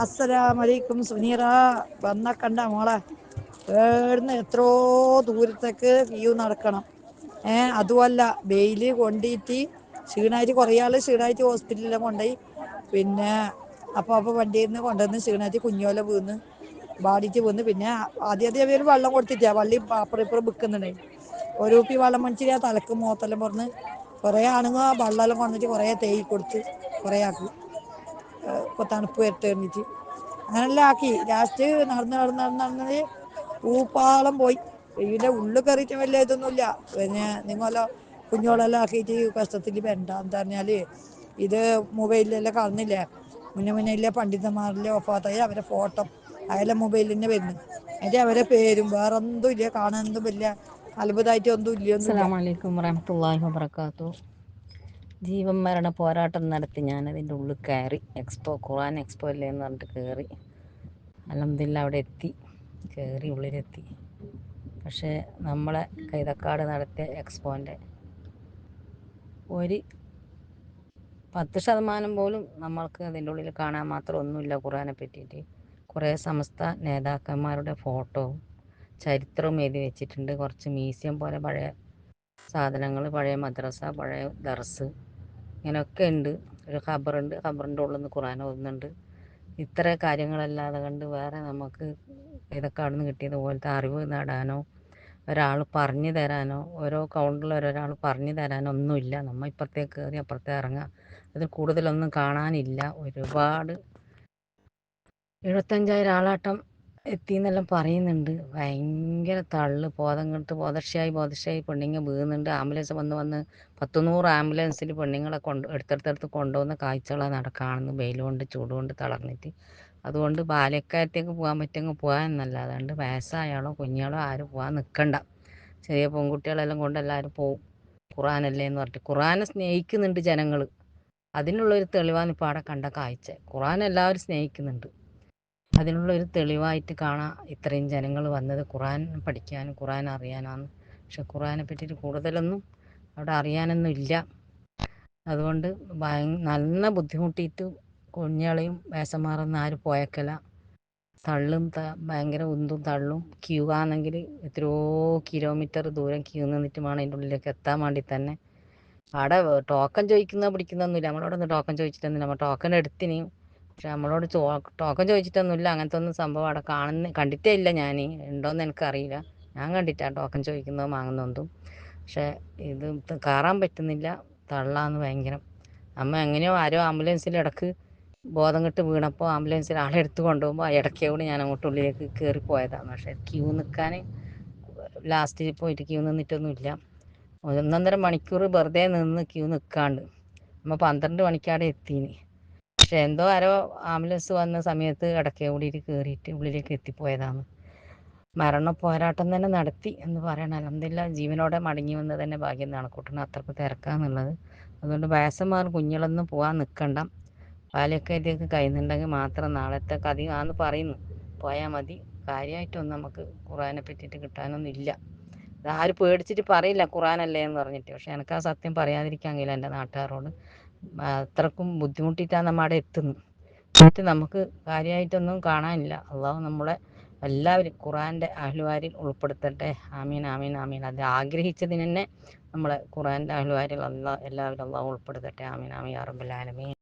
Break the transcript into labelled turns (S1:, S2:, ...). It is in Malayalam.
S1: അസ്സലാമലൈക്കും സുനീറ. വന്ന കണ്ട മോളെ. ഏടുന്ന് എത്രോ ദൂരത്തേക്ക് വ്യൂ നടക്കണം. ഏ അതുമല്ല വെയിൽ കൊണ്ടിട്ട് ക്ഷീണായിട്ട് കുറേ ആൾ ക്ഷീണായിട്ട് ഹോസ്പിറ്റലിൽ കൊണ്ടുപോയി പിന്നെ അപ്പോൾ അപ്പോൾ വണ്ടിയിൽ നിന്ന് കൊണ്ടുവന്ന് ക്ഷീണായിട്ട് കുഞ്ഞോല വീണ് ബാധിച്ച് വീണ്. പിന്നെ ആദ്യം ആദ്യം അവർ വെള്ളം കൊടുത്തിട്ടാ വള്ളി അപ്പുറം ഇപ്പുറം വിക്കുന്നുണ്ടായി ഒരു കുപ്പി വെള്ളം ആ തലക്കും മോത്തെല്ലാം പറഞ്ഞ് കുറേ ആണുങ്ങൾ വെള്ളമെല്ലാം കൊണ്ടിട്ട് കുറേ തേയി കൊടുത്ത് കുറേ ആക്കി. തണുപ്പ് വരട്ടെ കഴിഞ്ഞിട്ട്. അങ്ങനെല്ലാം ആക്കി ലാസ്റ്റ് നടന്ന് നടന്ന് നടന്ന് നടന്ന് പൂപ്പാളം പോയി. ഇതിന്റെ ഉള്ളിൽ കയറിയിട്ട് വലിയ ഇതൊന്നുമില്ല. പിന്നെ നിങ്ങളെല്ലാം കുഞ്ഞോളെല്ലാം ആക്കിയിട്ട് കഷ്ടത്തിൽ വേണ്ടാന്ന് പറഞ്ഞാൽ ഇത് മൊബൈലിലെല്ലാം കാണുന്നില്ലേ? മുന്നേ മുന്നേ പണ്ഡിതന്മാരിലെ ഒപ്പാത്തായി അവരെ ഫോട്ടോ അതെല്ലാം മൊബൈലിൽ തന്നെ വരുന്നു അതിന്റെ അവരെ പേരും വേറെ ഒന്നും ഇല്ല. കാണാനൊന്നും വലിയ അത്ഭുതമായിട്ട് ഒന്നും
S2: ഇല്ല ജീവൻ മരണ പോരാട്ടം നടത്തി ഞാനതിന്റെ ഉള്ളിൽ കയറി. എക്സ്പോ ഖുറാൻ എക്സ്പോ അല്ലേ എന്ന് പറഞ്ഞിട്ട് കയറി. അൽഹംദുലില്ലാഹ് അവിടെ എത്തി. കയറി ഉള്ളിലെത്തി. പക്ഷേ നമ്മളെ കൈതക്കാട് നടത്തിയ എക്സ്പോന്റെ ഒരു പത്ത് ശതമാനം പോലും നമ്മൾക്ക് അതിന്റെ ഉള്ളിൽ കാണാൻ മാത്രം ഒന്നുമില്ല ഖുറാനെ പറ്റിയിട്ട്. കുറേ സമസ്ത നേതാക്കന്മാരുടെ ഫോട്ടോ ചരിത്രവും എഴുതി വെച്ചിട്ടുണ്ട്. കുറച്ച് മ്യൂസിയം പോലെ പഴയ സാധനങ്ങൾ പഴയ മദ്രസ പഴയ ദർസ്. ഇങ്ങനെയൊക്കെ ഉണ്ട് ഒരു ഖബറുണ്ട്. ഖബറിന്റെ ഉള്ളിൽ നിന്ന് ഖുർആൻ ഓതുന്നുണ്ട്. ഇത്ര കാര്യങ്ങളല്ലാതെ കണ്ട് വേറെ നമുക്ക് ഇതൊക്കെ അവിടെ നിന്ന് കിട്ടിയത്? പോലത്തെ അറിവ് നേടാനോ ഒരാൾ പറഞ്ഞു തരാനോ ഓരോ കൗണ്ടറിൽ ഒരാൾ പറഞ്ഞു തരാനോ ഒന്നുമില്ല നമ്മൾ ഇപ്പുറത്തേക്ക് കയറി അപ്പുറത്തേക്ക് ഇറങ്ങുക അതിൽ കൂടുതലൊന്നും കാണാനില്ല. ഒരുപാട് എഴുപത്തഞ്ചായിരം ആളാട്ടം എത്തി എന്നെല്ലാം പറയുന്നുണ്ട്. ഭയങ്കര തള്ളു. ബോധം കെട്ട് ബോധക്ഷയായി ബോധക്ഷയായി പെണ്ണിങ്ങ വീഴുന്നുണ്ട്. ആംബുലൻസ് വന്ന് വന്ന് പത്ത് നൂറ് ആംബുലൻസിൽ പെണ്ണുങ്ങളെ കൊണ്ട് എടുത്തെടുത്തെടുത്ത് കൊണ്ടുപോകുന്ന കാഴ്ചകളാണ് അവിടെ കാണുന്നത് വെയിലുകൊണ്ട് ചൂടുകൊണ്ട് തളർന്നിട്ട്. അതുകൊണ്ട് ബാലക്കാരത്തേക്ക് പോകാൻ പറ്റുമെങ്കിൽ പോകാൻ എന്നല്ല. അതുകൊണ്ട് വയസ്സായാളോ കുഞ്ഞാളോ ആരും പോകാൻ നിൽക്കണ്ട ചെറിയ പെൺകുട്ടികളെല്ലാം കൊണ്ട് പോകും ഖുറാനല്ലേ എന്ന് പറഞ്ഞിട്ട്. ഖുറാനെ സ്നേഹിക്കുന്നുണ്ട് ജനങ്ങൾ അതിനുള്ളൊരു തെളിവാണ് ഇപ്പോൾ അവിടെ കണ്ട കാഴ്ച. ഖുറാൻ എല്ലാവരും സ്നേഹിക്കുന്നുണ്ട്. അതിനുള്ളൊരു തെളിവായിട്ട് കാണാം ഇത്രയും ജനങ്ങൾ വന്നത്. ഖുറാൻ പഠിക്കാൻ ഖുറാൻ അറിയാനാണ് പക്ഷെ ഖുറാനെ പറ്റിയിട്ട് കൂടുതലൊന്നും അവിടെ അറിയാനൊന്നും ഇല്ല. അതുകൊണ്ട് നല്ല ബുദ്ധിമുട്ടിയിട്ട് കുഞ്ഞളെയും മാറുന്ന ആരും പോയക്കല. തള്ളും ത ഭയങ്കര ഉന്തും തള്ളും ക്യൂ ആണെങ്കിൽ എത്രയോ കിലോമീറ്റർ ദൂരം ക്യൂ നിന്നിട്ട് വേണം അതിന്റെ ഉള്ളിലേക്ക് എത്താൻ വേണ്ടി തന്നെ. അവിടെ ടോക്കൺ ചോദിക്കുന്ന പിടിക്കുന്നൊന്നുമില്ല. നമ്മളോടൊന്നും ടോക്കൺ ചോദിച്ചിട്ടൊന്നുമില്ല. നമ്മൾ ടോക്കൺ എടുത്തിനി പക്ഷെ നമ്മളോട് ചോ ടോക്കൺ ചോദിച്ചിട്ടൊന്നുമില്ല. അങ്ങനത്തെ ഒന്നും സംഭവം അവിടെ കാണുന്ന കണ്ടിട്ടേ ഇല്ല ഞാൻ ഉണ്ടോയെന്ന് എനിക്കറിയില്ല. ഞാൻ കണ്ടിട്ടാണ് ടോക്കൺ ചോദിക്കുന്നതും വാങ്ങുന്നതും. പക്ഷേ ഇത് കയറാൻ പറ്റുന്നില്ല. തള്ളാന്ന് ഭയങ്കരം. അമ്മ എങ്ങനെയോ ആരോ ആംബുലൻസിൽ ഇടയ്ക്ക് ബോധം കെട്ട് വീണപ്പോൾ ആംബുലൻസിൽ ആളെ എടുത്ത് കൊണ്ടുപോകുമ്പോൾ ആ ഇടയ്ക്കോട് ഞാൻ അങ്ങോട്ട് ഉള്ളിലേക്ക് കയറി പോയതാണ് പക്ഷേ ക്യൂ നിൽക്കാൻ ലാസ്റ്റിൽ പോയിട്ട് ക്യൂ നിന്നിട്ടൊന്നുമില്ല. ഒന്നൊന്നര മണിക്കൂർ വെറുതെ നിന്ന് ക്യൂ നിൽക്കാണ്ട്. നമ്മൾ പന്ത്രണ്ട് മണിക്കാടെ എത്തീനി. പക്ഷെ എന്തോ ആരോ ആംബുലൻസ് വന്ന സമയത്ത് ഇടയ്ക്ക് കൂടിയിട്ട് കയറിയിട്ട് ഉള്ളിലേക്ക് എത്തിപ്പോയതാണ്. മരണ പോരാട്ടം തന്നെ നടത്തി എന്ന് പറയണം അലഹമില്ല ജീവനോടെ മടങ്ങി വന്നത് തന്നെ ഭാഗ്യം കണക്കൂട്ടണം അത്രയ്ക്ക് തിരക്കാന്നുള്ളത് അതുകൊണ്ട് വയസ്സന്മാർ കുഞ്ഞുങ്ങളൊന്നും പോകാൻ നിൽക്കണ്ട പാലക്കാരിയൊക്കെ കഴിയുന്നുണ്ടെങ്കിൽ മാത്രം നാളത്തെ കഥയാന്ന് പറയുന്നു. പോയാൽ മതി. കാര്യമായിട്ടൊന്നും നമുക്ക് ഖുറാനെ പറ്റിയിട്ട് കിട്ടാനൊന്നും ഇല്ല. ആര് പേടിച്ചിട്ട് പറയില്ല ഖുറാനല്ലേ എന്ന് പറഞ്ഞിട്ട്. പക്ഷെ എനിക്ക് ആ സത്യം പറയാതിരിക്കാൻ കഴിയില്ല എന്റെ നാട്ടുകാരോട്. അത്രക്കും ബുദ്ധിമുട്ടിയിട്ടാണ് നമ്മൾ അവിടെ എത്തുന്നത്. എന്നിട്ട് നമുക്ക് കാര്യമായിട്ടൊന്നും കാണാനില്ല. അള്ളാഹു നമ്മളെ എല്ലാവരും ഖുറാന്റെ അഹ്ലുവാരിൽ ഉൾപ്പെടുത്തട്ടെ. ആമീൻ ആമീൻ ആമീൻ. അത് ആഗ്രഹിച്ചതിന് തന്നെ നമ്മളെ ഖുറാന്റെ അഹ്ലുവാരിൽ അള്ളാഹ് എല്ലാവരും അള്ളാഹു ഉൾപ്പെടുത്തട്ടെ. ആമീൻ ആമീൻ. അറബുലാലമീൻ